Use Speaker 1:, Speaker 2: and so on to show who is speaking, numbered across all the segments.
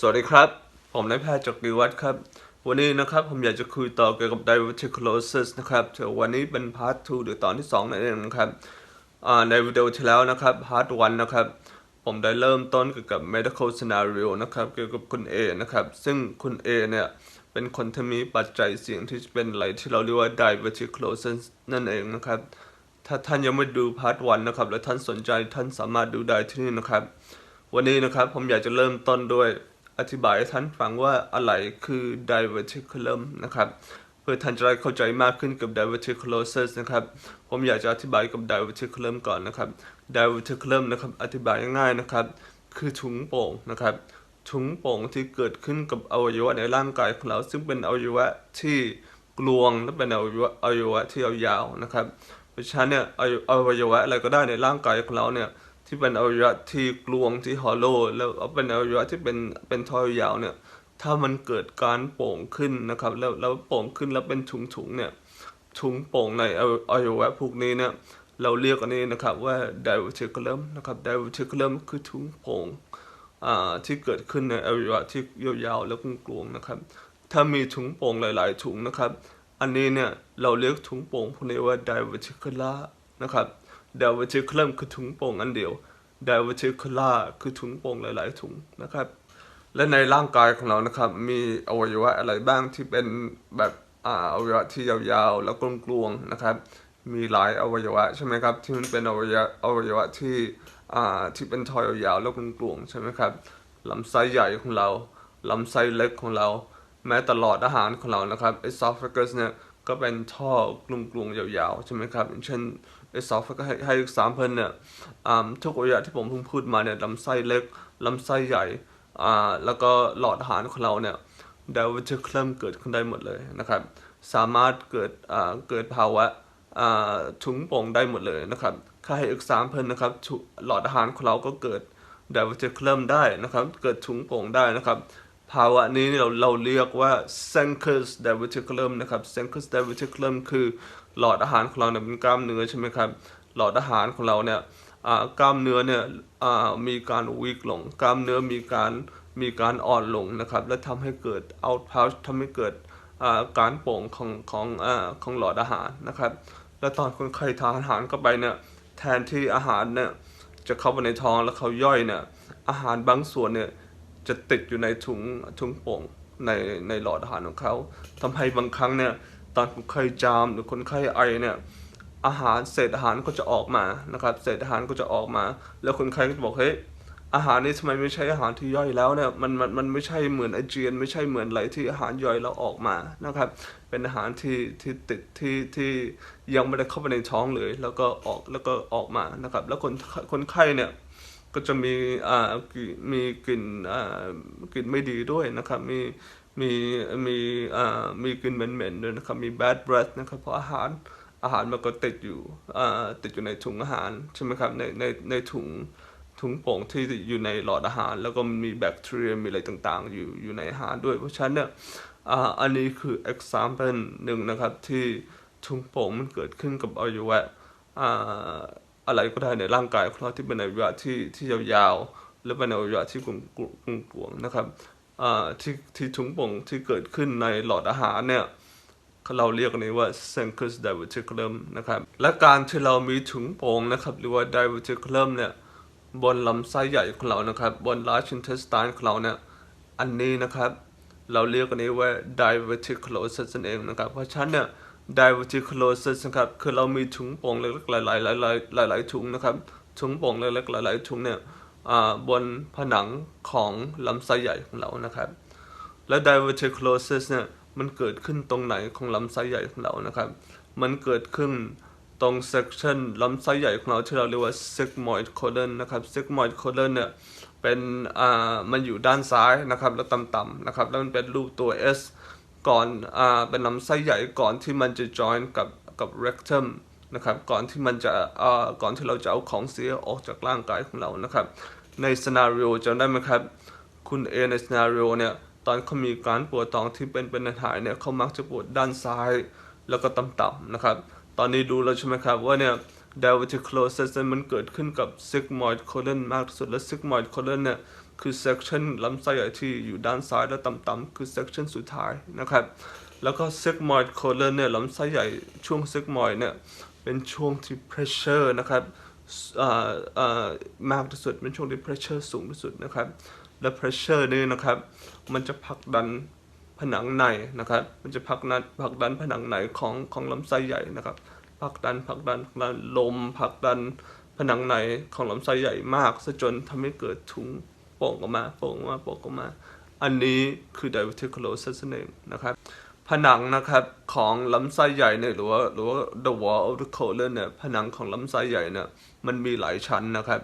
Speaker 1: สวัสดีครับ ผมนายแพทย์จักรีวัฒน์ครับ วันนี้นะครับผมอยากจะคุยต่อเกี่ยวกับ diverticulosis นะครับแต่วันนี้เป็นพาร์ท2หรือตอนที่2นั่นเองนะครับในวิดีโอที่แล้วนะครับพาร์ท1นะครับ ผมได้เริ่มต้นเกี่ยวกับ medical scenario นะครับ เกี่ยวกับคุณ A นะครับ ซึ่งคุณ A เนี่ย เป็นคนที่มีปัจจัยเสี่ยงที่จะเป็นอะไรที่เราเรียกว่า diverticulosis นั่นเองนะครับ ถ้าท่านยังไม่ดูพาร์ท1นะครับ และท่านสนใจท่านสามารถดูได้ที่นี่นะครับ วันนี้นะครับผมอยากจะเริ่มต้นด้วย อธิบายให้ท่านฟังว่าอะไรคือ diverticulum นะครับเพื่อท่านจะได้เข้าใจมากขึ้นกับ diverticulosis นะครับ ผมอยากจะอธิบายกับ diverticulum ก่อนนะครับ diverticulum นะครับอธิบายง่ายๆนะครับ คือถุงโป่งนะครับถุงโป่งที่เกิดขึ้นกับอวัยวะในร่างกายของเรา ซึ่งเป็นอวัยวะที่กลวงและเป็นอวัยวะอวัยวะที่ยาวๆนะครับ เพราะฉะนั้นเนี่ยอวัยอวัยวะอะไรก็ได้ในร่างกายของเราเนี่ย ที่เป็นอวัยวะที่กลวงที่ฮอลโลแล้วเอาเป็นอวัยวะที่เป็นเป็นทอยยาวเนี่ยถ้ามันเกิดการโป่งขึ้นนะครับ แล้วแล้วโป่งขึ้นแล้วเป็นถุงถุงๆเนี่ยถุงโป่งในอวัอวัยวะพวกนี้เนี่ยเราเรียกอันนี้นะครับว่า diverticulum นะครับ diverticulum คือถุงโป่งอ่าที่เกิดขึ้นในอวัยวะที่ยาวๆแล้วกลวงๆนะครับ ถ้ามีถุงโป่งหลายๆถุงนะครับ อันนี้เนี่ยเราเรียกถุงโป่งพวกนี้ว่า diverticula นะครับ diverticulum คือถุงโป่งอันเดียว diverticular คือถุงโป่งหลาย ๆ ถุงนะครับ และในร่างกายของเรานะครับ มีอวัยวะอะไรบ้างที่เป็นแบบอ่าอวัยวะที่ยาวๆ แล้วกลวงๆนะครับ มีหลายอวัยวะใช่ไหมครับที่มันเป็นอวัยวะอวัยวะที่อ่าที่เป็นทอยยาวๆแล้วกลวงๆใช่ไหมครับลำไส้ใหญ่ของเราลำไส้เล็กของเรา แม้ตลอดอาหารของเรานะครับ esophagus เนี่ยก็เป็นท่อกลวงๆยาวๆใช่ไหมครับอย่า งเช่น esophagus ให้ให้ example เนี่ยอ่าทุกอวัยวะที่ผมเพิ่งพูดมาเนี่ยลำไส้เล็กลำไส้ใหญ่อ่าแล้วก็หลอดอาหารของเราเนี่ย diverticulum เกิดขึ้นได้หมดเลยนะครับ สามารถเกิดอ่าเกิดภาวะอ่าถุงโป่งได้หมดเลยนะครับค่าให้ example นนะครับหลอดอาหารของเราก็เกิด diverticulum ได้นะครับ เกิดถุงโป่งได้นะครับภาวะนี้เราเราเรียกว่า Sencken's diverticulum นะครับ Sencken's diverticulum คือ หลอดอาหารของเราเนี่ยเป็นกล้ามเนื้อใช่ไหมครับ หลอดอาหารของเราเนี่ยกล้ามเนื้อเนี่ยมีการวิกลง กล้ามเนื้อมีการมีการอ่อนลงนะครับ และทำให้เกิด out pouch ทำให้เกิดการโป่งของของอของหลอดอาหารนะครับ แล้วตอนคนไข้ทานอาหารเข้าไปเนี่ยแทนที่อาหารเนี่ยจะเข้าไปในท้องแล้วเขาย่อยเนี่ยอาหารบางส่วนเนี่ยจะติดอยู่ในถุงถุงโป่งในในหลอดอาหารของเขาทำให้บางครั้งเนี่ย ตอนคนไข้จามหรือคนไข้ไอเนี่ยอาหารเศษอาหารก็จะออกมานะครับ เศษอาหารก็จะออกมา แล้วคนไข้ก็จะบอกเฮ้ยอาหารนี้ทำไมไม่ใช่อาหารที่ย่อยแล้วเนี่ยมันมันมันไม่ใช่เหมือนอาเจียน ไม่ใช่เหมือนอะไรที่อาหารย่อยแล้วออกมานะครับ เป็นอาหารที่ที่ติดที่ที่ยังไม่ได้เข้าไปในท้องเลย แล้วก็ออกแล้วก็ออกมานะครับ แล้วคนคนไข้เนี่ยก็จะมีอ่ามีกลิ่นอ่ากลิ่นไม่ดีด้วยนะครับ มี มีมีอ่ามีกลิ่นเหม็นๆด้วยนะครับ มี bad breath นะครับเพราะอาหารอาหารมันก็ติดอยู่อ่าติดอยู่ในถุงอาหารใช่ไหมครับในในในถุงถุงโป่งที่อยู่ในหลอดอาหาร แล้วก็มีแบคทีเรียมีอะไรต่างๆ อยู่อยู่ในอาหารด้วย เพราะฉะนั้นเนี่ยอ่าอันนี้คือ example หนึ่งนะครับที่ถุงโป่งมันเกิดขึ้นกับอวัยวะอ่าอะไรก็ได้ในร่างกายของเราที่เป็นอวัยวะที่ที่ยาวๆหรือเป็นอวัยวะที่กลวงกลวงๆนะครับ ที่ที่ถุงโป่งที่เกิดขึ้นในหลอดอาหารเนี่ยเราเรียกอันนี้ว่า Sencken's diverticulum นะครับ และการที่เรามีถุงโป่งนะครับ หรือว่า diverticulum เนี่ย บนลำไส้ใหญ่ของเรานะครับ บน large intestine ของเราเนี่ย อันนี้นะครับ เราเรียกอันนี้ว่า diverticulosis นั่นเองนะครับ เพราะฉะนั้นเนี่ย diverticulosis นะครับ คือเรามีถุงโป่งเล็กๆหลายๆหลายๆหลายๆถุงนะครับ ถุงโป่งเล็กๆหลายๆถุงเนี่ย บนผนังของลำไส้ใหญ่ของเรานะครับ และ diverticulosis เนี่ยมันเกิดขึ้นตรงไหนของลำไส้ใหญ่ของเรานะครับ มันเกิดขึ้นตรง section ลำไส้ใหญ่ของเราที่เราเรียกว่า sigmoid colon นะครับ sigmoid colon เนี่ยเป็นอ่ามันอยู่ด้านซ้ายนะครับแล้วต่ำๆนะครับแล้วมันเป็นรูปตัว S ก่อนอ่าเป็นลำไส้ใหญ่ก่อนที่มันจะ join กับกับ rectum นะครับ ก่อนที่มันจะอ่าก่อนที่เราจะเอาของเสียออกจากร่างกายของเรานะครับ ใน scenario จำได้ไหมครับ คุณเอใน scenario เนี่ยตอนเขามีการปวดท้องที่เป็นเป็นหารเนี่ยเขามักจะปวดด้านซ้ายแล้วก็ต่ำๆนะครับ ตอนนี้ดูแล้วใช่ไหมครับว่าเนี่ย diverticulosis เนี่ยมันเกิดขึ้นกับ sigmoid colon มากที่สุดและ sigmoid colon เนี่ยคือ section ลำไส้ใหญ่ที่อยู่ด้านซ้ายและต่ำๆคือ section สุดท้ายนะครับ แล้วก็ sigmoid colon เนี่ยลำไส้ใหญ่ช่วง sigmoid เนี่ย เป็นช่วงที่ pressure นะครับมากที่สุดเป็นช่วงที่ pressure สูงที่สุดนะครับ และ pressure นี่นะครับ มันจะผลักดันผนังในนะครับ มันจะผลักดันผลักดันผนังในของของลำไส้ใหญ่นะครับผลักดันผลักดันผลักดันลมผลักดันผนังในของลำไส้ใหญ่มากซะจนทำให้เกิดถุงโป่งออกมาโป่งออกมาโป่งออกมา อันนี้คือ diverticulosis นั่นเองนะครับ ผนังนะครับของลำไส้ใหญ่เนี่ยหรือว่าหรือว่า the wall of the colon เนี่ยผนังของลำไส้ใหญ่เนี่ยมันมีหลายชั้นนะครับ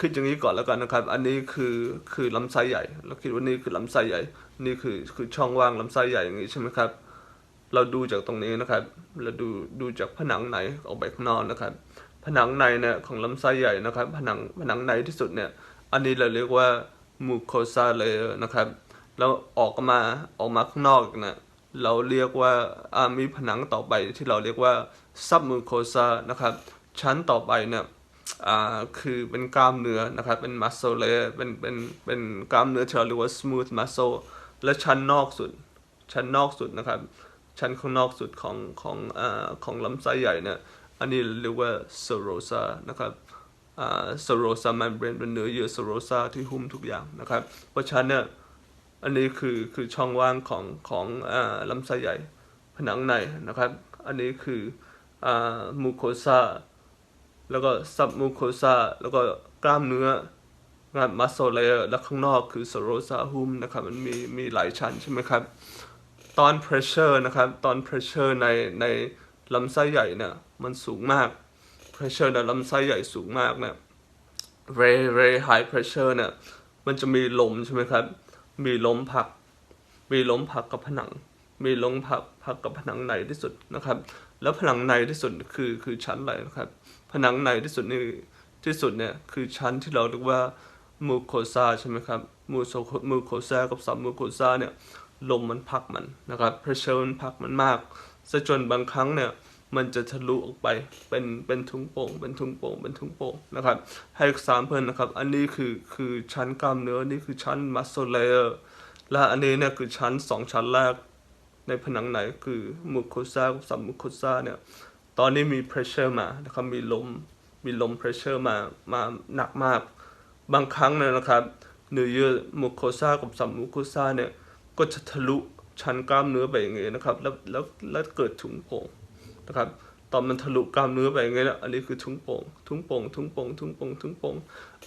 Speaker 1: คิดอย่างนี้ก่อนแล้วกันนะครับ อันนี้คือคือลำไส้ใหญ่ เราคิดว่านี่คือลำไส้ใหญ่ นี่คือคือช่องว่างลำไส้ใหญ่อย่างนี้ใช่ไหมครับ เราดูจากตรงนี้นะครับ เราดูดูจากผนังในออกไปข้างนอกนะครับ ผนังในเนี่ยของลำไส้ใหญ่นะครับ ผนังผนังในที่สุดเนี่ย อันนี้เราเรียกว่า mucosa layer นะครับ แล้วออกมาออกมาข้างนอกนี่ย เราเรียกว่ามีผนังต่อไปที่เราเรียกว่า submucosa นะครับ ชั้นต่อไปเนี่ยคือเป็นกล้ามเนื้อนะครับ เป็น muscle layer เป็นเป็นเป็นกล้ามเนื้อที่เราเรียกว่า smooth muscle และชั้นนอกสุด ชั้นนอกสุดนะครับ ชั้นข้างนอกสุดของของอของลำไส้ใหญ่เนี่ยอันนี้เรียกว่า serosa นะครับ serosa membrane เป็นเนื้อเยื่อ serosa ที่หุ้มทุกอย่างนะครับ เพราะฉะนั้นเนี่ย อันนี้คือคือช่องว่างของของอลำไส้ใหญ่ผนังในนะครับ อันนี้คืออ่า mucosa แล้วก็ submucosa แล้วก็กล้ามเนื้อนะครับ muscle layer แล้วข้างนอกคือ serosa หุ้มนะครับ มันมีมีหลายชั้นใช่ไหมครับ ตอน pressure นะครับตอน pressure ในในลำไส้ใหญ่เนี่ยมันสูงมาก pressure ในลำไส้ใหญ่สูงมากเนี่ย very very high pressure เนี่ยมันจะมีลมใช่ไหมครับ มีล้มผลัก มีล้มผลักกับผนัง มีล้มผลักผลักกับผนังในที่สุดนะครับ แล้วผนังในที่สุดคือคือชั้นอะไรนะครับ ผนังในที่สุดนี่ที่สุดเนี่ยคือชั้นที่เราเรียกว่ามูโคซาใช่ไหมครับมูโซมูโคซากับซับมูโคซาเนี่ยลมมันผลักมันนะครับ pressure มันผลักมันมากซะจนบางครั้งเนี่ย มันจะทะลุออกไปเป็นเป็นถุงโป่ง เป็นถุงโป่ง เป็นถุงโป่งนะครับให้สามเพิ่นนะครับ อันนี้คือคือชั้นกล้ามเนื้อนี่คือชั้น muscle layer และอันนี้เนี่ยคือชั้นสองชั้นแรกในผนังไหนคือมุโคซากับสับมุโคซาเนี่ยตอนนี้มี pressure มานะครับมีลมมีลม pressure มามาหนักมาก บางครั้งเนี่ยนะครับเนื้อเยื่อมุโคซากับสับมุโคซาเนี่ยก็จะทะลุชั้นกล้ามเนื้อไปอย่างเงี้ยนะครับแล้วแล้วแล้วเกิดถุงโป่ง นะครับตอนมันทะลุกล้ามเนื้อไปอย่างเงี้ยนะอันนี้คือถุงโป่งถุงโป่งถุงโป่งถุงโป่งถุงโป่ง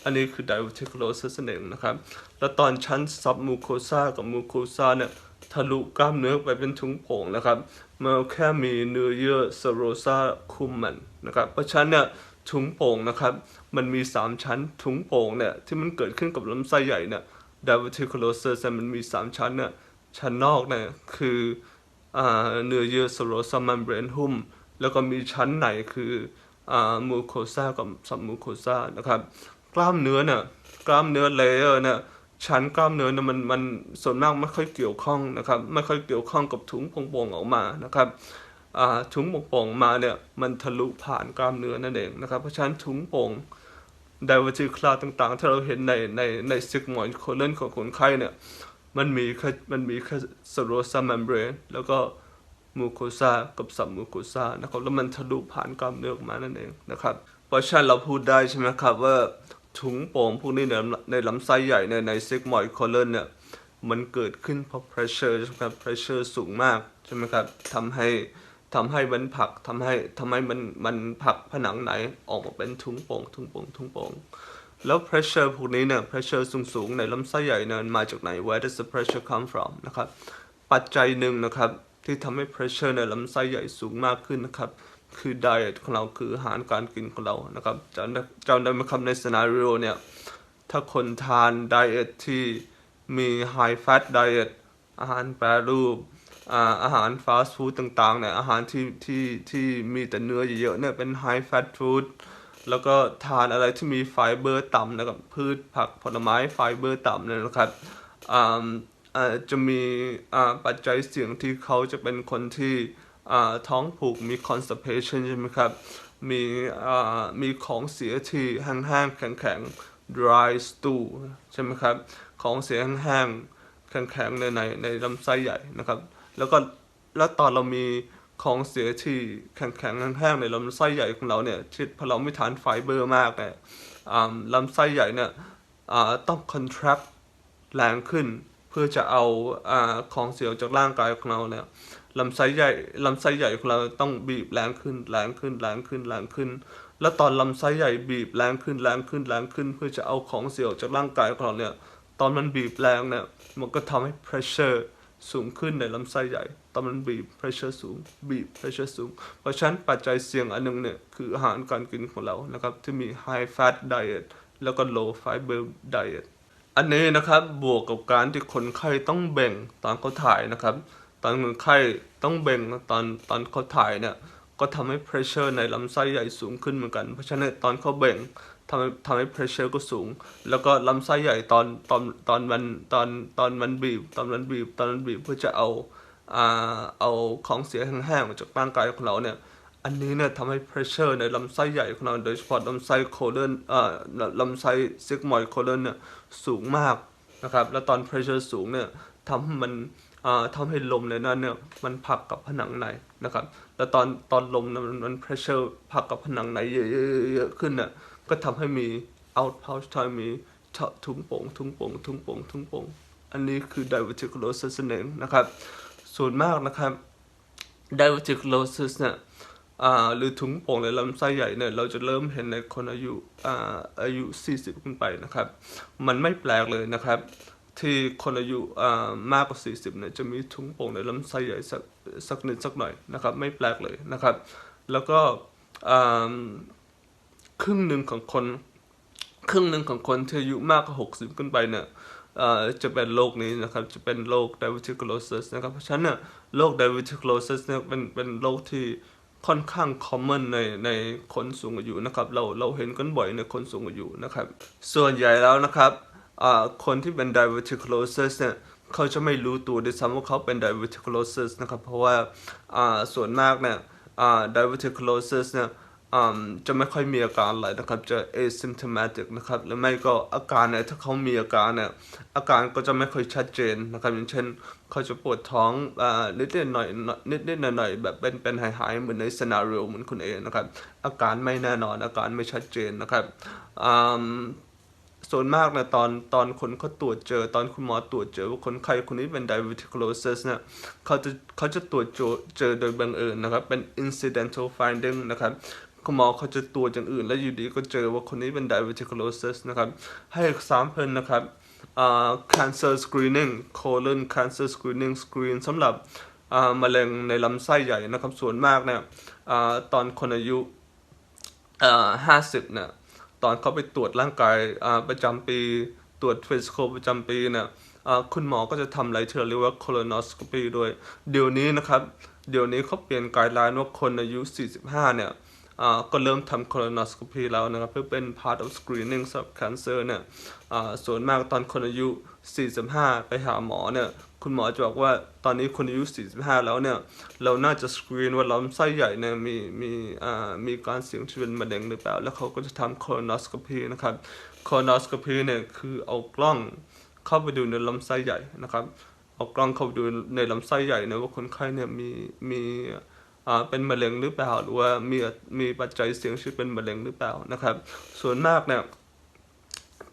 Speaker 1: อันนี้คือ diverticulosis นั่นเองนะครับ แล้วตอนชั้น submucosa กับ mucosa เนี่ยทะลุกล้ามเนื้อไปเป็นถุงโป่งนะครับ มันแค่มีเนื้อเยื่อ serosa คุมมันนะครับ เพราะฉะนั้นเนี่ยถุงโป่งนะครับ มันมี 3 ชั้นถุงโป่งเนี่ยที่มันเกิดขึ้นกับลำไส้ใหญ่เนี่ย diverticulosis เนี่ยมันมี 3 ชั้นเนี่ยชั้นนอกเนี่ยคือ เนื้อเยื่อ serosa membrane หุ้ม แล้วก็มีชั้นในคืออ่า mucosa กับ submucosa นะครับ กล้ามเนื้อเนี่ยกล้ามเนื้อ layer เนี่ยชั้นกล้ามเนื้อเนี่ยมันมันส่วนมากไม่ค่อยเกี่ยวข้องนะครับไม่ค่อยเกี่ยวข้องกับถุงโป่งๆออกมานะครับถุงโป่งมาเนี่ยมันทะลุผ่านกล้ามเนื้อนั่นเองนะครับเพราะฉะนั้นถุงโป่ง diverticular ต่างๆ ที่เราเห็นในในใน sigmoid colon ของคนไข้เนี่ย มันมีแค่มันมีแค่ serosa membrane แล้วก็ mucosa กับ submucosa นะครับแล้วมันทะลุผ่านกล้ามเนื้อออกมานั่นเองนะครับ เพราะฉะนั้นเราพูดได้ใช่ไหมครับว่าถุงโป่งพวกนี้ในในลำไส้ใหญ่ในใน sigmoid colon เนี่ยมันเกิดขึ้นเพราะ pressure ใช่ไหมครับ pressure สูงมากใช่ไหมครับทำให้ทำให้มันผักทำให้ทำให้มันมันผักผนังไหนออกมาเป็นถุงโป่งถุงโป่งถุงโป่ง แล้ว pressure พวกนี้เนี่ย pressure สูงๆ ในลำไส้ใหญ่เนี่ยมาจากไหน where does the pressure come from นะครับ ปัจจัยหนึ่งนะครับที่ทำให้ pressure ในลำไส้ใหญ่สูงมากขึ้นนะครับ คือ diet ของเราคืออาหารการกินของเรานะครับจำได้จำได้ไหมครับใน scenario เนี่ย ถ้าคนทาน diet ที่มี high fat diet อาหารแปรรูปอาหารฟาสต์ฟู้ดต่างๆเนี่ยอาหารที่ที่ที่มีแต่เนื้อเยอะๆเนี่ยเป็น high fat food แล้วก็ทานอะไรที่มีไฟเบอร์ต่ำนะครับพืชผักผลไม้ไฟเบอร์ต่ำเนี่ยนะครับจะมีปัจจัยเสี่ยงที่เขาจะเป็นคนที่ท้องผูกมี constipation ใช่ไหมครับ มีมีของเสียที่แห้งๆแข็งๆ dry stool ใช่ไหมครับ ของเสียแห้งๆแข็งๆในในในลำไส้ใหญ่นะครับ แล้วก็แล้วตอนเรามี ของเสียที่แข็งๆแห้งๆในลำไส้ใหญ่ของเราเนี่ยที่พอเราไม่ทานไฟเบอร์มากเนี่ยลำไส้ใหญ่เนี่ยต้อง contract แรงขึ้น เพื่อจะเอาอของเสียออกจากร่างกายของเราเนี่ยลำไส้ใหญ่ลำไส้ใหญ่ของเราต้องบีบแรงขึ้นแรงขึ้นแรงขึ้นแรงขึ้น แล้วตอนลำไส้ใหญ่บีบแรงขึ้นแรงขึ้นแรงขึ้น เพื่อจะเอาของเสียออกจากร่างกายของเราเนี่ยตอนมันบีบแรงเนี่ยมันก็ทำให้ pressure สูงขึ้นในลำไส้ใหญ่ตอนมันบีบ pressure สูง บีบ pressure สูง เพราะฉะนั้นปัจจัยเสี่ยงอันหนึ่งเนี่ย คืออาหารการกินของเรานะครับ ที่มี high fat diet แล้วก็ low fiber diet อันนี้นะครับบวกกับการที่คนไข้ต้องเบ่งตอนเขาถ่ายนะครับ ตอนคนไข้ต้องเบ่งตอนตอนเขาถ่ายเนี่ยก็ทำให้ pressure ในลำไส้ใหญ่สูงขึ้นเหมือนกัน เพราะฉะนั้นตอนเขาเบ่ง ทำให้ทำให้ pressure ก็สูง แล้วก็ลำไส้ใหญ่ตอนตอนตอนมันตอนตอนมันบีบตอนมันบีบตอนมันบีบเพื่อจะเอาอ่าเอาของเสียแห้งๆออกจากร่างกายของเราเนี่ย อันนี้เนี่ยทำให้ pressure ในลำไส้ใหญ่ของเราโดยเฉพาะลำไส้โคเลนเอ่อลำไส้ซิกมอยโคเลนเนี่ยสูงมากนะครับ แล้วตอน pressure สูงเนี่ยทำให้มันอ่าทำให้ลมในนั้นเนี่ยมันผักกับผนังในนะครับ แล้วตอนตอนลมนะมันมัน pressure ผลักกับผนังในเยอะๆขึ้นเนี่ยก็ทำให้มี out pouch ทำให้มีถุงโป่งถุงโป่งถุงโป่งถุงโป่งอันนี้คือ diverticulosis นั่นนะครับ ส่วนมากนะครับ diverticulosis เนี่ยหรือถุงโป่งในลำไส้ใหญ่เนี่ยเราจะเริ่มเห็นในคนอายุอาอายุ 40 ขึ้นไปนะครับ มันไม่แปลกเลยนะครับ ที่คนอายุอ่ามากกว่า 40เนี่ยจะมีถุงโป่งในลำไส้ใหญ่สักสักนิดสักหน่อยนะครับไม่แปลกเลยนะครับ แล้วก็ครึ่งหนึ่งของคนครึ่งหนึ่งของคนที่อายุมากกว่า 60 ขึ้นไปเนี่ยจะเป็นโรคนี้นะครับ จะเป็นโรค diverticulosis นะครับ เพราะฉะนั้นโรค diverticulosis เนี่ยเป็นเป็นโรคที่ค่อนข้าง common ในในคนสูงอายุนะครับ เราเราเห็นกันบ่อยในคนสูงอายุนะครับ ส่วนใหญ่แล้วนะครับ คนที่เป็น diverticulosis เนี่ยเขาจะไม่รู้ตัวด้วยซ้ำว่าเขาเป็น diverticulosis นะครับเพราะว่าส่วนมากเนี่ย diverticulosis เนี่ยจะไม่ค่อยมีอาการอะไรนะครับจะ asymptomatic นะครับหรือไม่ก็อาการเนี่ยถ้าเขามีอาการเนี่ยอาการก็จะไม่ค่อยชัดเจนนะครับอย่างเช่นเขาจะปวดท้องอ่านิดๆหน่อยๆนิดๆหน่อยๆแบบเป็นเป็นหายๆเหมือนใน scenario เหมือนคุณเอนะครับอาการไม่แน่นอนอาการไม่ชัดเจนนะครับ ส่วนมากนะตอนตอนคนเขาตรวจเจอ ตอนคุณหมอตรวจเจอว่าคนไข้คนนี้เป็น diverticulosis นี่ยเขาจะเขาจะตรวจเจอเจอโดยบังเอิญนะครับ เป็น incidental finding นะครับคุณหมอเขาจะตรวจอย่างอื่น แล้วอยู่ดีก็เจอว่าคนนี้เป็น diverticulosis นะครับ ให้ example นะครับอ่า cancer screening colon cancer screening screen สำหรับมะเร็งในลำไส้ใหญ่นะครับ ส่วนมากเนี่ยตอนคนอายุห้าสิบเนี่ย ตอนเขาไปตรวจร่างกายประจำปี ตรวจฟิสิกประจำปีเนี่ยคุณหมอก็จะทำอะไรที่เราเรียกว่า colonoscopy ด้วยเดี๋ยวนี้นะครับเดี๋ยวนี้เขาเปลี่ยนไกด์ไลน์ว่าคนอายุ 45 เนี่ยก็เริ่มทำ colonoscopy แล้วนะครับเพื่อเป็น part of screening สำหรับ cancer เนี่ยส่วนมากตอนคนอายุ 45 ไปหาหมอเนี่ย คุณหมอจะบอกว่าตอนนี้คนอายุ 45 แล้วเนี่ย เราน่าจะสกรีนว่าลำไส้ใหญ่เนี่ยมีมีอ่ามีการเสี่ยงที่เป็นมะเร็งหรือเปล่า แล้วเขาก็จะทำ colonoscopy นะครับ colonoscopy เนี่ยคือเอากล้องเข้าไปดูในลำไส้ใหญ่นะครับ เอากล้องเข้าไปดูในลำไส้ใหญ่เนี่ยว่าคนไข้เนี่ยมีมีอ่าเป็นมะเร็งหรือเปล่า หรือว่ามีมีปัจจัยเสี่ยงที่เป็นมะเร็งหรือเปล่านะครับ ส่วนมากเนี่ย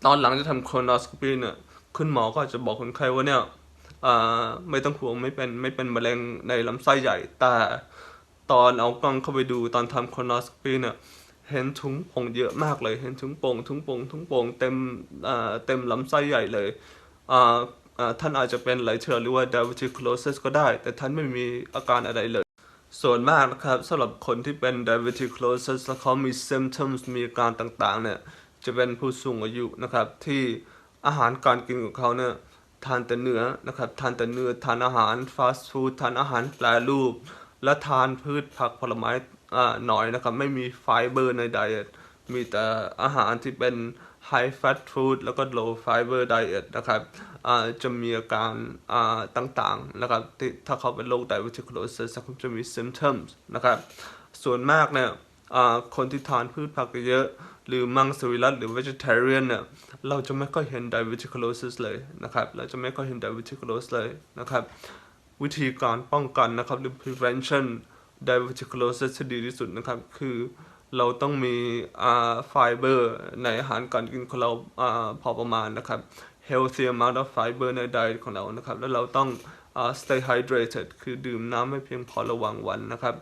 Speaker 1: ตอนหลังจะทำ colonoscopy เนี่ยคุณหมอก็จะบอกคนไข้ว่าเนี่ย ไม่ต้องห่วงไม่เป็นไม่เป็นมะเร็งในลำไส้ใหญ่ แต่ตอนเอากล้องเข้าไปดูตอนทำ colonoscopy เนี่ยเห็นถุงป่งเยอะมากเลย เห็นถุงป่งถุงป่งถุงป่งเต็มเต็มลำไส้ใหญ่เลยท่านอาจจะเป็นไหลเชื้อหรือว่า diverticulosis ก็ได้ แต่ท่านไม่มีอาการอะไรเลย ส่วนมากนะครับสำหรับคนที่เป็น diverticulosis แล้วเขามี symptoms มีอาการต่างๆเนี่ยจะเป็นผู้สูงอายุนะครับที่อาหารการกินของเขาเนี่ย ทานแต่เนื้อนะครับ ทานแต่เนื้อทานอาหารฟาสต์ฟู้ดทานอาหารแปรรูป และทานพืชผักผลไม้อ่าหน่อยนะครับ ไม่มีไฟเบอร์ในไดเอทมีแต่อาหารที่เป็น high fat food แล้วก็ low fiber diet นะครับอ่าจะมีอาการอ่าต่างๆ นะครับที่ถ้าเขาเป็นโรค diverticulosis เขาจะมี symptoms นะครับ ส่วนมากเนี่ย คนที่ทานพืชผักเยอะ หรือมังสวิรัตหรือ vegetarian เนี่ยเราจะไม่ค่อยเห็น diverticulosis เลยนะครับเราจะไม่ค่อยเห็น diverticulosis เลยนะครับวิธีการป้องกันนะครับหรือ prevention diverticulosis ที่ดีที่สุดนะครับคือเราต้องมีไฟเบอร์ในอาหารการกินของเราอาพอประมาณนะครับ healthy amount of fiber ใน diet ของเรานะครับ แล้วเราต้อง stay hydrated คือดื่มน้ำให้เพียงพอระหว่างวันนะครับ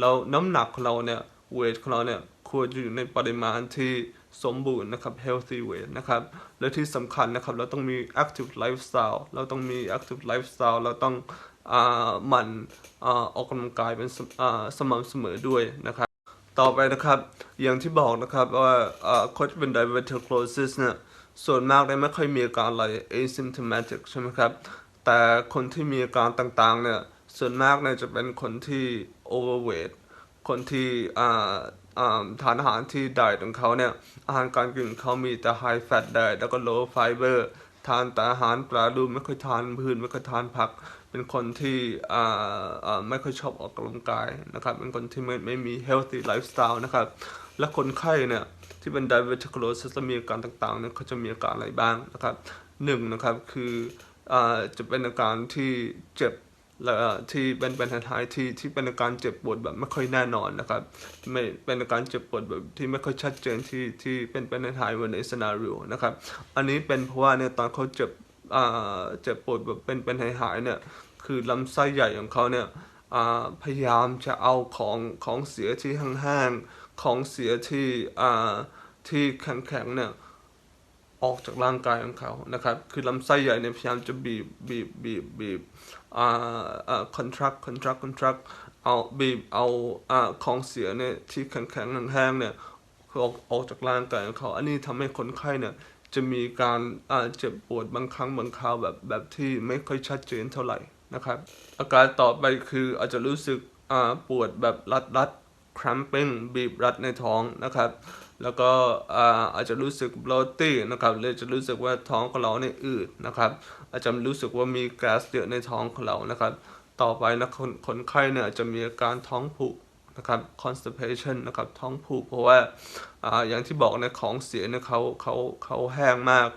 Speaker 1: เราน้ำหนักของเราเนี่ย weight ของเราเนี่ยควรจะอยู่ในปริมาณที่สมบูรณ์นะครับ healthy weight นะครับ และที่สำคัญนะครับ เราต้องมี active lifestyle เราต้องมี active lifestyle เราต้องอ่าหมั่นอออกกำลังกายเป็นสม่ำเสมอด้วยนะครับ ต่อไปนะครับ อย่างที่บอกนะครับว่าคนที่เป็น diverticulosis เนี่ยส่วนมากเนี่ยไม่ค่อยมีอาการอะไร asymptomatic ใช่ไหมครับ แต่คนที่มีอาการต่างๆเนี่ยส่วนมากเนี่ยจะเป็นคนที่ overweight คนที่อ่าอ่าทานอาหารที่ diet ของเขาเนี่ย อาหารการกินเขามีแต่ high fat diet แล้วก็ low fiber ทานแต่อาหารปลาลูไม่ค่อยทานพืชไม่ค่อยทานผัก เป็นคนที่อ่าอ่าไม่ค่อยชอบออกกำลังกายนะครับ เป็นคนที่ไม่ไม่มี healthy lifestyle นะครับ และคนไข้เนี่ย ที่เป็น diverticulosis และมีอาการต่างๆเนี่ยเขาจะมีอาการอะไรบ้างนะครับหนึ่งนะครับคืออ่าจะเป็นอาการที่เจ็บ และที่เป็นเป็นหายๆที่ที่เป็นอาการเจ็บปวดแบบไม่ค่อยแน่นอนนะครับไม่เป็นอาการเจ็บปวดแบบที่ไม่ค่อยชัดเจนที่ที่เป็นเป็นหายๆเหมือนในสนาริโอนะครับอันนี้เป็นเพราะว่าเนี่ยตอนเขาเจ็บอ่าเจ็บปวดแบบเป็นเป็นหายๆเนี่ยคือลำไส้ใหญ่ของเขาเนี่ยอ่าพยายามจะเอาของของเสียที่แห้งๆของเสียที่อ่าที่แข็งๆเนี่ยออกจากร่างกายของเขานะครับ คือลำไส้ใหญ่เนี่ยพยายามจะบีบบีบบีบบีบ อ่าอ่า contract contract contract เอาบีบเอาอ่าของเสียเนี่ยที่แข็งแข็งๆแห้งๆเนี่ยออกออกจากร่างกายของเขาอันนี้ทำให้คนไข้เนี่ยจะมีการอ่าเจ็บปวดบางครั้งบางคราวแบบแบบที่ไม่ค่อยชัดเจนเท่าไหร่นะครับ อาการต่อไปคืออาจจะรู้สึกอ่าปวดแบบรัดรัด cramping บีบรัดในท้องนะครับ แล้วก็อ่าอาจจะรู้สึก bloaty นะครับเลยจะรู้สึกว่าท้องของเราเนี่ยอืดนะครับ อาจจะรู้สึกว่ามีแก๊สเยอะในท้องของเรานะครับ ต่อไปนะคนคนไข้เนี่ยอาจจะมีอาการท้องผูกนะครับ constipation นะครับท้องผูกเพราะว่าอ่าอย่างที่บอกในของเสียเนี่ยเขาเขาเขาแห้งมาก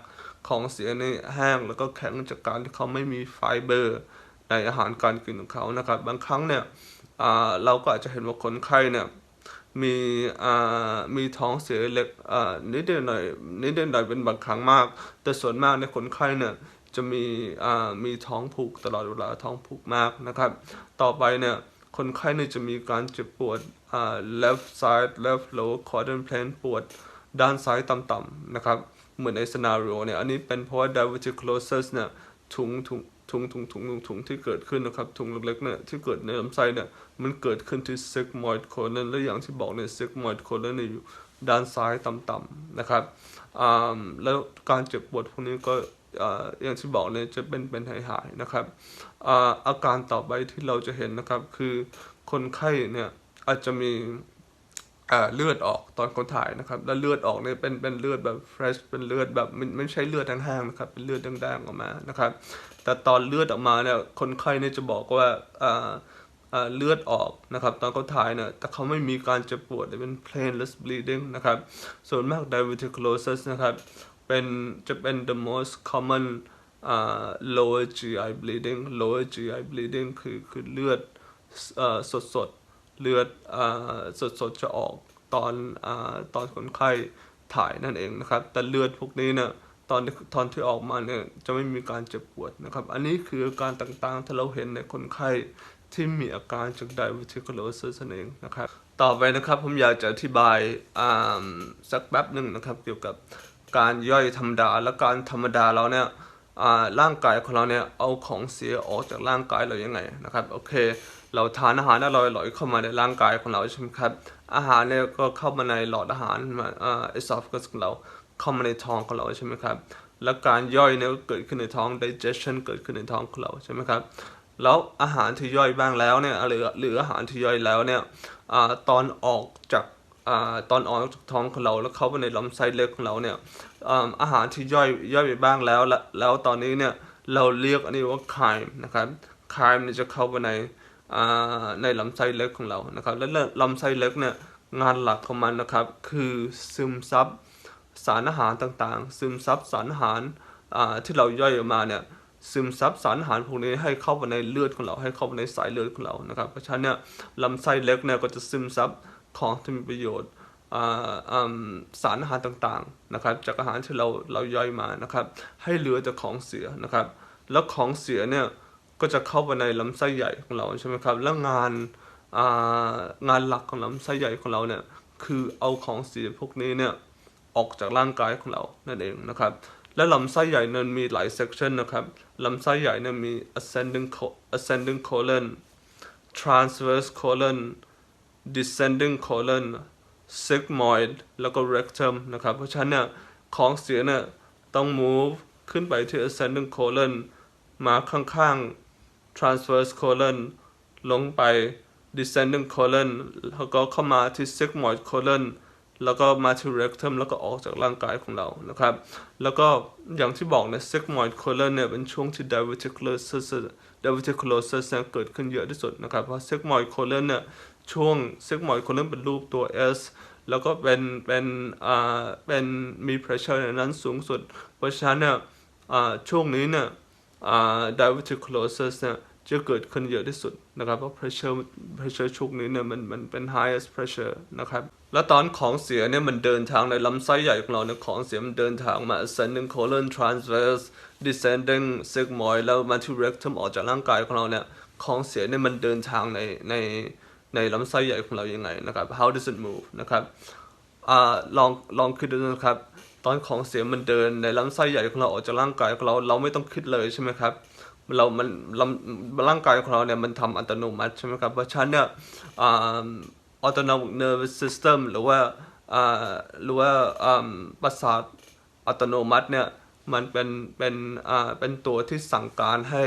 Speaker 1: ของเสียในแห้งแล้วก็แข็งจากการที่เขาไม่มีไฟเบอร์ในอาหารการกินของเขานะครับ บางครั้งเนี่ยอ่าเราก็อาจจะเห็นว่าคนไข้เนี่ยมีอ่ามีท้องเสียเล็กอ่านิดเดียวหน่อยนิดเดียวหน่อยเป็นบางครั้งมาก แต่ส่วนมากในคนไข้เนี่ย จะมีอ่ามีท้องผูกตลอดเวลาท้องผูกมากนะครับ ต่อไปเนี่ยคนไข้เนี่ยจะมีการเจ็บปวดอ่า left side left lower quadrant plane ปวดด้านซ้ายต่ำๆนะครับ เหมือนใน scenario เนี่ยอันนี้เป็นเพราะว่า diverticulosis เนี่ยถุงถุงถุงถุงถุงถุงถุงที่เกิดขึ้นนะครับถุงเล็กๆเนี่ยที่เกิดในลำไส้เนี่ยมันเกิดขึ้นที่ sigmoid colon และอย่างที่บอกเนี่ย sigmoid colon เนี่ยอยู่ด้านซ้ายต่ำๆนะครับอ่าแล้วการเจ็บปวดพวกนี้ก็ อย่างที่บอกเนี่ยจะเป็นเป็นหายๆนะครับอาการต่อไปที่เราจะเห็นนะครับ คือคนไข้เนี่ยอาจจะมีเลือดออกตอนคนถ่ายนะครับ แล้วเลือดออกเนี่ยเป็นเป็นเลือดแบบ fresh เป็นเลือดแบบไม่ไม่ใช่เลือดแห้งๆนะครับ เป็นเลือดแดงๆออกมานะครับ แต่ตอนเลือดออกมาเนี่ยคนไข้เนี่ยจะบอกว่าเลือดออกนะครับ ตอนเขาถ่ายเนี่ยแต่เขาไม่มีการเจ็บปวดเลยเป็น plainless bleeding นะครับ ส่วนมาก diverticulosis นะครับ เป็นจะเป็น the most common อ่า lower GI bleeding lower GI bleeding คือคือเลือดเอ่อสดเลือดอ่าสดจะออกตอนตอนคนไข้ถ่ายนั่นเองนะครับ แต่เลือดพวกนี้เนี่ยตอนตอนที่ออกมาเนี่ยจะไม่มีการเจ็บปวดนะครับ อันนี้คืออาการต่างๆที่เราเห็นในคนไข้ที่มีอาการจาก diverticulosis นั่นเองนะครับ ต่อไปนะครับผมอยากจะอธิบายสักแป๊บหนึ่งนะครับเกี่ยวกับ การย่อยธรรมดาและการธรรมดาเราเนี่ยร่างกายของเราเนี่ยเอาของเสียออกจากร่างกายเรายังไงนะครับโอเค เราทานอาหารอร่อยๆเข้ามาในร่างกายของเราใช่ไหมครับอาหารเนี่ยก็เข้ามาในหลอดอาหารมาอ่า esophagus ของเราเข้ามาในท้องของเราใช่ไหมครับแล้วการย่อยเนี่ยก็เกิดขึ้นในท้อง digestion เกิดขึ้นในท้องของเราใช่ไหมครับแล้วอาหารที่ย่อยบ้างแล้วเนี่ยหรือหรืออาหารที่ย่อยแล้วเนี่ยอตอนออกจาก ตอนออกจากท้องของเรา แล้วเข้าไปในลำไส้เล็กของเราเนี่ยอาอาหารที่ย่อยย่อยไปบ้างแล้วแล,แล้วตอนนี้เนี่ยเราเรียกอันนี้ว่าไคม์นะครับไคมเนี่ยจะเข้าไปในในลำไส้เล็กของเรานะครับ แล้วลำไส้เล็กเนี่ยงานหลักของมันนะครับ คือซึมซับสารอาหารต่างๆ ซึมซับสารอาหารที่เราย่อยออกมาเนี่ยซึมซับสารอาหารพวกนี้ให้เข้าไปในเลือดของเราให้เข้าไปในสายเลือดของเรานะครับ เพราะฉะนั้นเนี่ยลำไส้เล็กเนี่ยก็จะซึมซับ ของที่มีประโยชน์สารอาหารต่างๆนะครับ จากอาหารที่เราเราย่อยมานะครับ ให้เหลือแต่ของเสียนะครับ แล้วของเสียเนี่ยก็จะเข้าไปในลำไส้ใหญ่ของเราใช่ไหมครับแล้วงานางานหลักของลำไส้ใหญ่ของเราเนี่ยคือเอาของเสียพวกนี้เนี่ยออกจากร่างกายของเรานั่นเองนะครับ และลำไส้ใหญ่นั้นมีหลาย section นะครับลำไส้ใหญ่เนี่ยมี ascending ascending colon transverse colon descending colon sigmoid แล้วก็ rectum นะครับ เพราะฉะนั้นเนี่ยของเสียเนี่ยต้อง move ขึ้นไปที่ ascending colon มาข้างๆ transverse colon ลงไป descending colon แล้วก็เข้ามาที่ sigmoid colon แล้วก็มาที่ rectum แล้วก็ออกจากร่างกายของเรานะครับ แล้วก็อย่างที่บอกเนี่ย sigmoid colon เนี่ยเป็นช่วงที่ diverticulosis diverticulosis เกิดขึ้นเยอะที่สุดนะครับ เพราะ sigmoid colon เนี่ย ช่วง sigmoid colon เป็นรูปตัว S แล้วก็เป็นเป็นอ่าเป็นมี pressure ในนั้นสูงสุด เพราะฉะนั้นเนี่ยอ่าช่วงนี้เนี่ยอ่า diverticulosis เนี่ยจะเกิดขึ้นเยอะที่สุดนะครับ เพราะ pressure pressure ช่วงนี้เนี่ยมันมันเป็น highest pressure นะครับ แล้วตอนของเสียเนี่ยมันเดินทางในลำไส้ใหญ่ของเราเนี่ยของเสียมันเดินทางมา ascending colon transverse descending sigmoid แล้วมาที่ rectum ออกจากร่างกายของเราเนี่ยของเสียเนี่ยมันเดินทางในใน ในลำไส้ใหญ่ของเรายังไงนะครับ how does it move นะครับอลองลองคิดดูนะครับ ตอนของเสียมันเดินในลำไส้ใหญ่ของเราออกจากร่างกายของเราเราไม่ต้องคิดเลยใช่ไหมครับเรา มันลำร่างกายของเราเนี่ยมันทำอัตโนมัติใช่ไหมครับเพราะฉะนั้นเนี่ยอ่า autonomic nervous system หรือว่าหรือว่าประสาทอัตโนมัติเนี่ยมันเป็นเป็นเป็นตัวที่สั่งการให้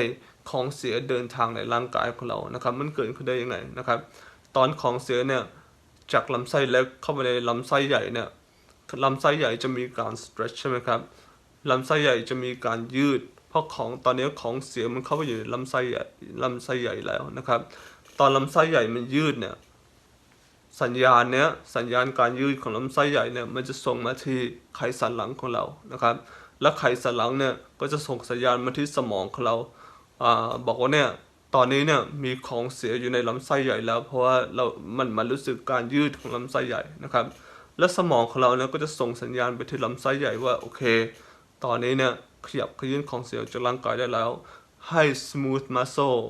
Speaker 1: ของเสียเดินทางในร่างกายของเรานะครับ มันเกิดขึ้นได้ยังไงนะครับ ตอนของเสียเนี่ยจากลำไส้เล็กเข้าไปในลำไส้ใหญ่เนี่ยลำไส้ใหญ่จะมีการ stretch ใช่ไหมครับลำไส้ใหญ่จะมีการยืด เพราะของตอนนี้ของเสียมันเข้าไปอยู่ในลำไส้ใหญ่ลำไส้ใหญ่แล้วนะครับ ตอนลำไส้ใหญ่มันยืดเนี่ยสัญญาณเนี้ยสัญญาณการยืดของลำไส้ใหญ่เนี่ยมันจะส่งมาที่ไขสันหลังของเรานะครับ และไขสันหลังเนี่ยก็จะส่งสัญญาณมาที่สมองของเราอ่าบอกว่าเนี่ย ตอนนี้เนี่ยมีของเสียอยู่ในลำไส้ใหญ่แล้ว เพราะว่าเรา มันมันรู้สึกการยืดของลำไส้ใหญ่นะครับ และสมองของเราเนี่ยก็จะส่งสัญญาณไปที่ลำไส้ใหญ่ว่าโอเค ตอนนี้เนี่ยขยับขยื่นของเสียจากร่างกายได้แล้ว ให้ smooth muscle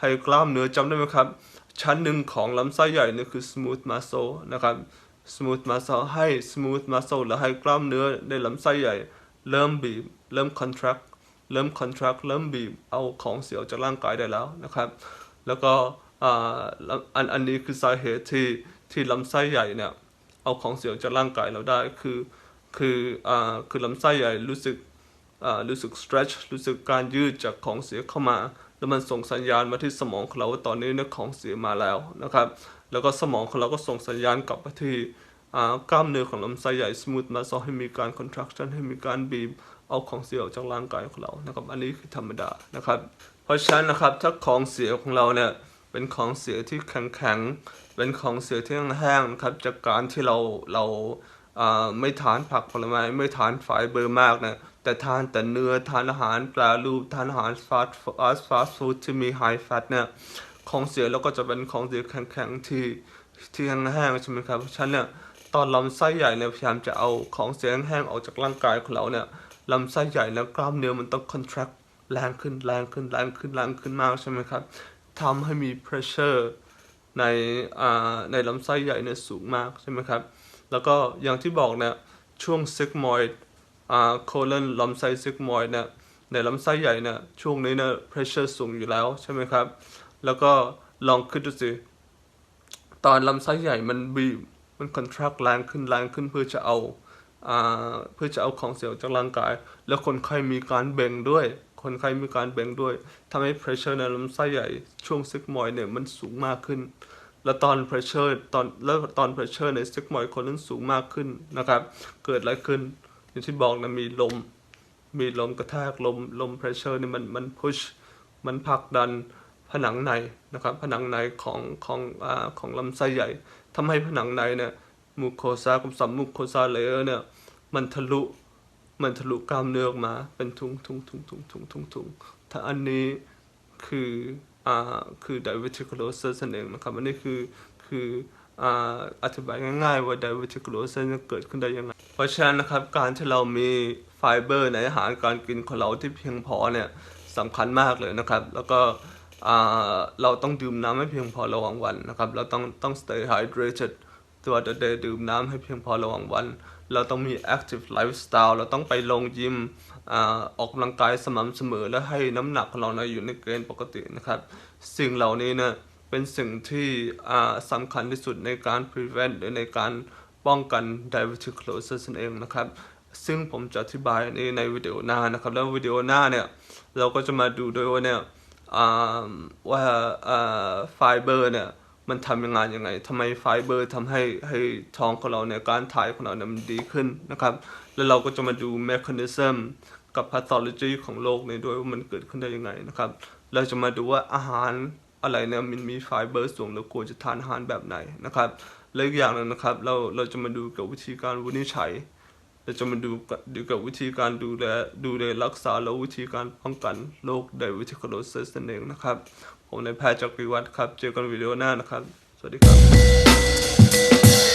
Speaker 1: ให้กล้ามเนื้อจำได้ไหมครับ ชั้นหนึ่งของลำไส้ใหญ่เนี่ยคือ smooth muscle นะครับ smooth muscle ให้ smooth muscle แล้วให้กล้ามเนื้อในลำไส้ใหญ่ เริ่มบีบ เริ่ม contract เริ่ม contract เริ่มบีบเอาของเสียออกจากร่างกายได้แล้วนะครับ แล้วก็อันอันนี้คือสาเหตุที่ที่ลำไส้ใหญ่เนี่ยเอาของเสียออกจากร่างกายเราได้คือคืออ่าคือลำไส้ใหญ่รู้สึกอ่ารู้สึก stretch รู้สึกการยืดจากของเสียเข้ามา แล้วมันส่งสัญญาณมาที่สมองของเราว่าตอนนี้เนี่ยของเสียมาแล้วนะครับ แล้วก็สมองของเราก็ส่งสัญญาณกลับไปที่กล้ามเนื้อของลำไส้ใหญ่ smooth muscle ให้มีการ contraction ให้มีการบีบ เอาของเสียออกจากร่างกายของเรานะครับ อันนี้คือธรรมดานะครับ เพราะฉะนั้นนะครับถ้าของเสียของเราเนี่ยเป็นของเสียที่แข็งๆเป็นของเสียที่แห้งๆนะครับจากการที่เราเราไม่ทานผักผลไม้ไม่ทานไฟเบอร์มากนะแต่ทานแต่เนื้อทานอาหารแปรรูปทานอาหารฟาสต์ฟาสต์ฟาสต์ฟู้ดที่มีไฮแฟตเนี่ยของเสียเราก็จะเป็นของเสียแข็งๆที่ที่แห้งๆใช่ไหมครับเพราะฉะนั้นเนี่ยตอนลำไส้ใหญ่เนี่ยพยายามจะเอาของเสียแห้งๆออกจากร่างกายของเราเนี่ย ลำไส้ใหญ่แล้วกล้ามเนื้อมันต้อง contract แรงขึ้นแรงขึ้นแรงขึ้นแรงขึ้นมากใช่ไหมครับทำให้มี pressure ในอ่าในลำไส้ใหญ่เนี่ยสูงมากใช่ไหมครับ แล้วก็อย่างที่บอกเนี่ยช่วง sigmoid อ่า colon ลำไส้ sigmoid เนี่ยในลำไส้ใหญ่เนี่ยช่วงนี้เนี่ย pressure สูงอยู่แล้วใช่ไหมครับ แล้วก็ลองคิดดูสิตอนลำไส้ใหญ่มันบีบมัน contract แรงขึ้นแรงขึ้นเพื่อจะเอา เพื่อจะเอาของเสียออกจากร่างกาย แล้วคนไข้มีการเบ่งด้วย คนไข้มีการเบ่งด้วยทำให้ pressure ในลำไส้ใหญ่ช่วง sigmoid เนี่ยมันสูงมากขึ้น แล้วตอน pressure ตอนแล้วตอน pressure ใน sigmoid คนนั้นสูงมากขึ้นนะครับ เกิดอะไรขึ้น อย่างที่บอกนะมีลม มีลมกระแทกลมลม pressure นี่มันมัน push มันผลักดันผนังในนะครับผนังในของของอของลำไส้ใหญ่ทำให้ผนังในเนี่ย มูโคซากับซัมมูโคซาเลยอร์เนี่ย มันทะลุ มันทะลุกล้ามเนื้อออกมา เป็นทุงทุงทุงทุงทุงทุงทุงถ้าอันนี้คืออ่าคือ diverticulosis นั่นเองนะครับ อันนี้คือคืออ่าอธิบายง่ายๆว่า diverticulosis จะเกิดขึ้นได้ยังไง เพราะฉะนั้นนะครับการที่เรามีไฟเบอร์ในอาหารการกินของเราที่เพียงพอเนี่ยสำคัญมากเลยนะครับ แล้วก็อ่าเราต้องดื่มน้ำให้เพียงพอระหว่างวันนะครับ เราต้องต้อง stay hydrated ตัวเดดื่มน้ำให้เพียงพอระหว่างวัน เราต้องมี active lifestyle เราต้องไปลงยิมออกกำลังกายสม่ำเสมอและให้น้ำหนักของเราอยู่ในเกณฑ์ปกตินะครับ สิ่งเหล่านี้เนี่ยเป็นสิ่งที่สำคัญที่สุดในการ prevent หรือในการป้องกัน diverticulosis นั่นเองนะครับ ซึ่งผมจะอธิบายนี้ในวิดีโอหน้านะครับ แล้ววิดีโอหน้าเนี่ย เราก็จะมาดูด้วยว่าเนี่ยว่าไฟเบอร์เนี่ย มันทำยังไงยังไงทำไมไฟเบอร์ทำให้ให้ท้องของเราเนี่ยการถ่ายของเราเนี่ยมันดีขึ้นนะครับ แล้วเราก็จะมาดู mechanism กับ pathology ของโรคนี้ด้วยว่ามันเกิดขึ้นได้ยังไงนะครับ เราจะมาดูว่าอาหารอะไรเนี่ยมันมีไฟเบอร์สูงเราควรจะทานอาหารแบบไหนนะครับ และอีกอย่างหนึงนะครับเราเราจะมาดูกับวิธีการวินิจฉัยเราจะมาดูกับดูกับวิธีการดูแลดูแลรักษาแล้ววิธีการป้องกันโรคไดวิทิคโลซิสนั่นเองนะครับ ผมนายแพทย์จักรีวัฒน์ครับ เจอกันวิดีโอหน้านะครับ สวัสดีครับ